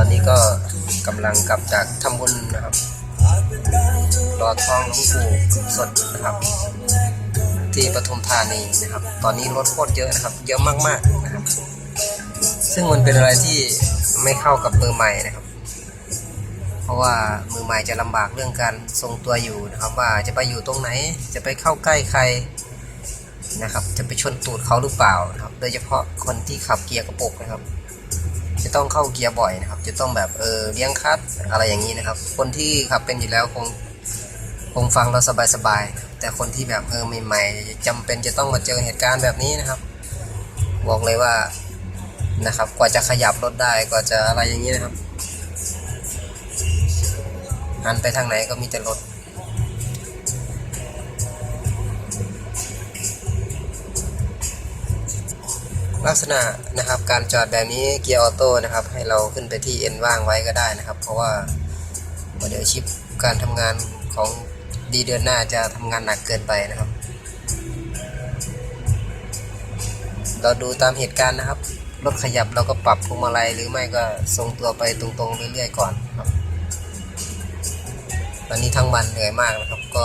ตอนนี้ก็กำลังกลับจากทำบุญนะครับ รอทองหลวงปู่สดนะครับ ที่ปทุมธานีนะครับ ตอนนี้รถโคตรเยอะนะครับ เยอะมากๆนะครับ ซึ่งมันเป็นอะไรที่ไม่เข้ากับมือใหม่นะครับ เพราะว่ามือใหม่จะลำบากเรื่องการทรงตัวอยู่นะครับ ว่าจะไปอยู่ตรงไหน จะไปเข้าใกล้ใครนะครับ จะไปชนตูดเขาหรือเปล่านะครับ โดยเฉพาะคนที่ขับเกียร์กระปุกนะครับ จะต้องเข้าเกียร์บ่อยนะครับ จะต้องแบบเออเลี้ยงคัดอะไรอย่างนี้นะครับ คนที่ขับเป็นอยู่แล้วคงคงฟังเราสบายๆ แต่คนที่แบบเออใหม่ๆจำเป็นจะต้องมาเจอเหตุการณ์แบบนี้นะครับ บอกเลยว่านะครับ กว่าจะขยับรถได้กว่าจะอะไรอย่างนี้นะครับหันไปทางไหนก็มีแต่รถ ลักษณะนะครับการจอดแบบนี้เกียร์ออโต้นะครับ ให้เราขึ้นไปที่เอ็นว่างไว้ก็ได้นะครับ เพราะว่าเดี๋ยวชิปการทำงานของดีเดือนหน้าจะทำงานหนักเกินไปนะครับ เราดูตามเหตุการณ์นะครับรถขยับเราก็ปรับพวงมาลัยหรือไม่ก็ทรงตัวไปตรงๆเรื่อยๆก่อนครับตอนนี้ทั้งวันเหนื่อยมากนะครับ ก็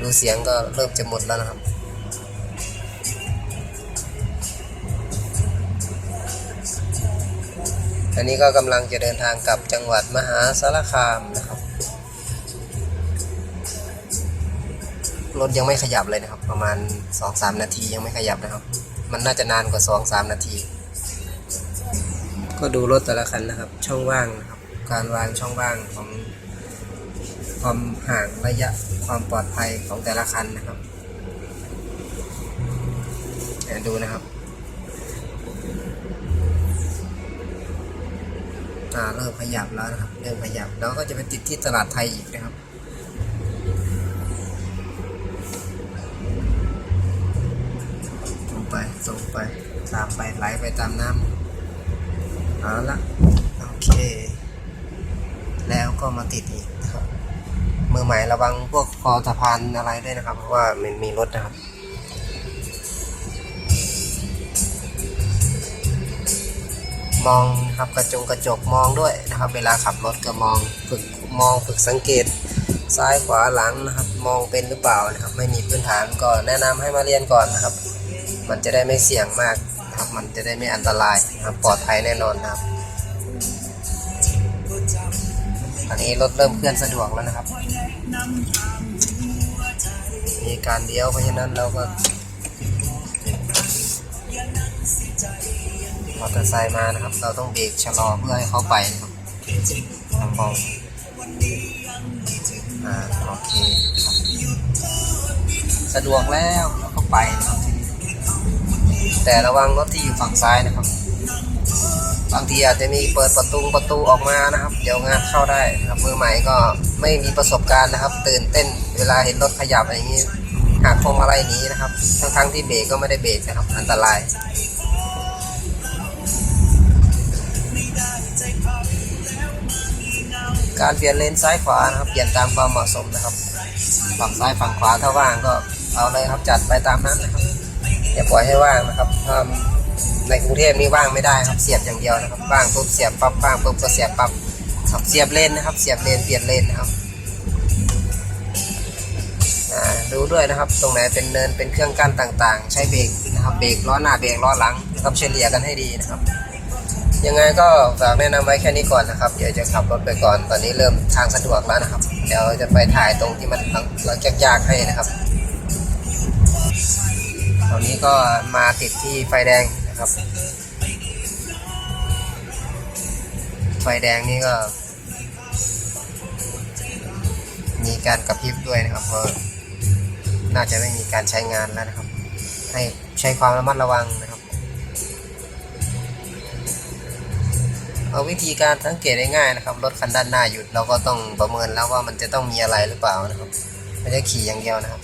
ดูเสียงก็เริ่มจะหมดแล้วนะครับ อันนี้ก็กำลังจะเดินทางกลับจังหวัดมหาสารคามนะครับ รถยังไม่ขยับเลยนะครับ ประมาณ 2-3 นาทียังไม่ขยับนะครับ มันน่าจะนานกว่า 2-3 นาที ก็ดูรถแต่ละคันนะครับ ช่องว่างนะครับ การวางช่องว่างของความห่างระยะความปลอดภัยของแต่ละคันนะครับดูนะครับ อ่าเริ่มขยับแล้วนะครับ เริ่มขยับแล้วก็จะไปติดที่ตลาดไทยอีกนะครับส่งไปส่งไปตามไปไหลไปตามน้ำเอาละโอเค แล้วก็มาติดอีกนะครับมือใหม่ระวังพวกคอสะพานอะไรด้วยนะครับ เพราะว่ามันมีรถนะครับ มองนะครับกระจงกระจกมองด้วยนะครับ เวลาขับรถก็มองฝึกมองฝึกสังเกต ซ้ายขวาหลังนะครับ มองเป็นหรือเปล่านะครับ ไม่มีพื้นฐานก็แนะนำให้มาเรียนก่อนนะครับ มันจะได้ไม่เสี่ยงมากนะครับ มันจะได้ไม่อันตรายนะครับปลอดภัยแน่นอนนะครับอันนี้รถเริ่มเคลื่อนสะดวกแล้วนะครับ มีการเลี้ยวเพราะฉะนั้นเราก็ มอเตอร์ไซค์มานะครับ เราต้องเบรกชะลอเพื่อให้เขาไปนะครับทางมองอ่าโอเคครับสะดวกแล้วเราก็ไปนะครับทีนี้แต่ระวังรถที่อยู่ฝั่งซ้ายนะครับ บางทีอาจจะมีเปิดประตูประตูออกมานะครับ เดี๋ยวงานเข้าได้นะครับมือใหม่ก็ไม่มีประสบการณ์นะครับ ตื่นเต้นเวลาเห็นรถขยับอะไรอย่างนี้หักพวงมาลัยนี้นะครับ ทั้งๆที่เบรกก็ไม่ได้เบรกนะครับ อันตราย การเปลี่ยนเลนซ้ายขวานะครับ เปลี่ยนตามความเหมาะสมนะครับ ฝั่งซ้ายฝั่งขวาถ้าว่างก็เอาเลยครับจัดไปตามนั้นนะครับอย่าปล่อยให้ว่างนะครับถ้าในกรุงเทพนี่ว่างไม่ได้ครับเสียบอย่างเดียวนะครับว่างปุ๊บเสียบปั๊บว่างปุ๊บก็เสียบปั๊บครับเสียบเลนนะครับ เสียบเลนเปลี่ยนเลนนะครับดูด้วยนะครับ ตรงไหนเป็นเนินเป็นเครื่องกั้นต่างๆ ใช้เบรกนะครับเบรกล้อหน้าเบรกล้อหลังนะครับเฉลี่ยกันให้ดีนะครับ ยังไงก็ฝากแนะนำไว้แค่นี้ก่อนนะครับ เดี๋ยวจะขับรถไปก่อน ตอนนี้เริ่มทางสะดวกแล้วนะครับ เดี๋ยวจะไปถ่ายตรงที่มันเรายากๆให้นะครับ ตอนนี้ก็มาติดที่ไฟแดงนะครับ ไฟแดงนี่ก็ มีการกระพริบด้วยนะครับเพราะน่าจะไม่มีการใช้งานแล้วนะครับ ให้ใช้ความระมัดระวังนะ เอาวิธีการสังเกตได้ง่ายนะครับ รถคันด้านหน้าหยุดเราก็ต้องประเมินแล้วว่ามันจะต้องมีอะไรหรือเปล่านะครับ ไม่ได้ขี่อย่างเดียวนะครับ